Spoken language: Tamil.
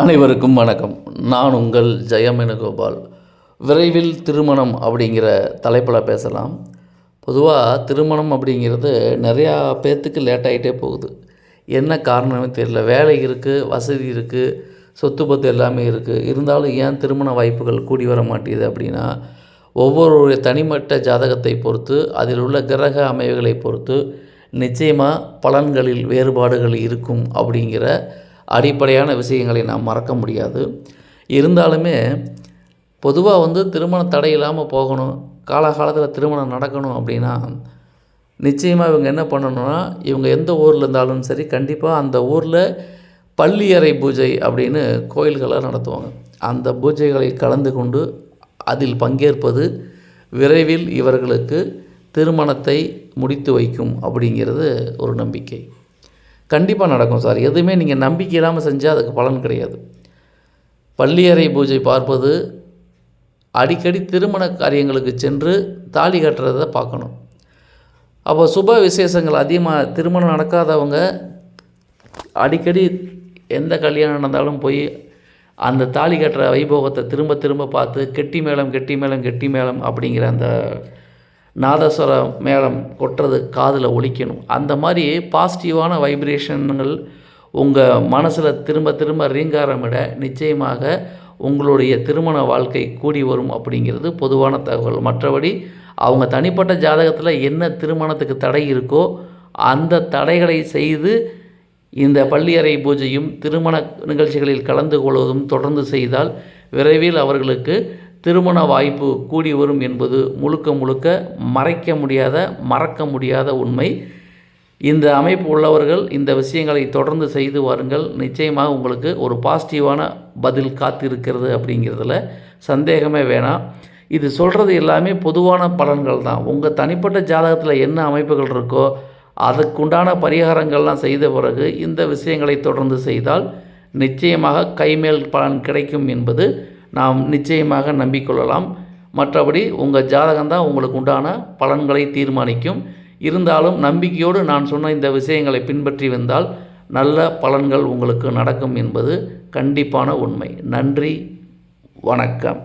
அனைவருக்கும் வணக்கம். நான் உங்கள் ஜெயமேனுகோபால். விரைவில் திருமணம் அப்படிங்கிற தலைப்பில் பேசலாம். பொதுவாக திருமணம் அப்படிங்கிறது நிறையா பேர்த்துக்கு லேட் ஆகிட்டே போகுது. என்ன காரணம்னு தெரியல. வேலை இருக்குது வசதி இருக்குது சொத்து பத்து எல்லாமே இருக்குது இருந்தாலும் ஏன் திருமண வாய்ப்புகள் கூடி வர மாட்டேங்குது அப்படின்னா ஒவ்வொருடைய தனிமட்ட ஜாதகத்தை பொறுத்து அதில் உள்ள கிரக அமைவுகளை பொறுத்து நிச்சயமாக பலன்களில் வேறுபாடுகள் இருக்கும் அப்படிங்கிற அடிப்படையான விஷயங்களை நாம் மறக்க முடியாது. இருந்தாலுமே பொதுவாக வந்து திருமண தடை இல்லாமல் போகணும் காலகாலத்தில் திருமணம் நடக்கணும் அப்படின்னா நிச்சயமாக இவங்க என்ன பண்ணணும்னா இவங்க எந்த ஊரில் இருந்தாலும் சரி கண்டிப்பாக அந்த ஊரில் பள்ளியறை பூஜை அப்படின்னு கோயில்களை நடத்துவாங்க. அந்த பூஜைகளை கலந்து கொண்டு அதில் பங்கேற்பது விரைவில் இவர்களுக்கு திருமணத்தை முடித்து வைக்கும் அப்படிங்கிறது ஒரு நம்பிக்கை. கண்டிப்பாக நடக்கும் சார். எதுவுமே நீங்கள் நம்பிக்கை இல்லாமல் செஞ்சால் அதுக்கு பலன் கிடையாது. பள்ளியறை பூஜை பார்ப்பது அடிக்கடி திருமண காரியங்களுக்கு சென்று தாலி கட்டுறதை பார்க்கணும். அப்போ சுப விசேஷங்கள் அதிகமாக திருமணம் நடக்காதவங்க அடிக்கடி எந்த கல்யாணம் நடந்தாலும் போய் அந்த தாலி கட்டுற வைபோகத்தை திரும்ப திரும்ப பார்த்து கெட்டி மேளம் கெட்டி மேளம் கெட்டி மேளம் அப்படிங்கிற அந்த நாதஸ்வர மேளம் கொட்டுறது காதில் ஒழிக்கணும் அந்த மாதிரி பாசிட்டிவான வைப்ரேஷன்கள் உங்கள் மனசில் திரும்ப திரும்ப ரீங்காரமிட நிச்சயமாக உங்களுடைய திருமண வாழ்க்கை கூடி வரும் அப்படிங்கிறது பொதுவான தகவல். மற்றபடி அவங்க தனிப்பட்ட ஜாதகத்தில் என்ன திருமணத்துக்கு தடை இருக்கோ அந்த தடைகளை செய்து இந்த பள்ளியறை பூஜையும் திருமண நிகழ்ச்சிகளில் கலந்து கொள்வதும் தொடர்ந்து செய்தால் விரைவில் அவர்களுக்கு திருமண வாய்ப்பு கூடி வரும் என்பது முழுக்க முழுக்க மறைக்க முடியாத மறக்க முடியாத உண்மை. இந்த அமைப்பு உள்ளவர்கள் இந்த விஷயங்களை தொடர்ந்து செய்து வாருங்கள். நிச்சயமாக உங்களுக்கு ஒரு பாசிட்டிவான பதில் காத்திருக்கிறது அப்படிங்கிறதுல சந்தேகமே வேணாம். இது சொல்கிறது எல்லாமே பொதுவான பலன்கள் தான். உங்கள் தனிப்பட்ட ஜாதகத்தில் என்ன அமைப்புகள் இருக்கோ அதுக்குண்டான பரிகாரங்கள்லாம் செய்த பிறகு இந்த விஷயங்களை தொடர்ந்து செய்தால் நிச்சயமாக கைமேல் பலன் கிடைக்கும் என்பது நாம் நிச்சயமாக நம்பிக்கொள்ளலாம். மற்றபடி உங்கள் ஜாதகம் தான் உங்களுக்கு உண்டான பலன்களை தீர்மானிக்கும். இருந்தாலும் நம்பிக்கையோடு நான் சொன்ன இந்த விஷயங்களை பின்பற்றி வந்தால் நல்ல பலன்கள் உங்களுக்கு நடக்கும் என்பது கண்டிப்பான உண்மை. நன்றி வணக்கம்.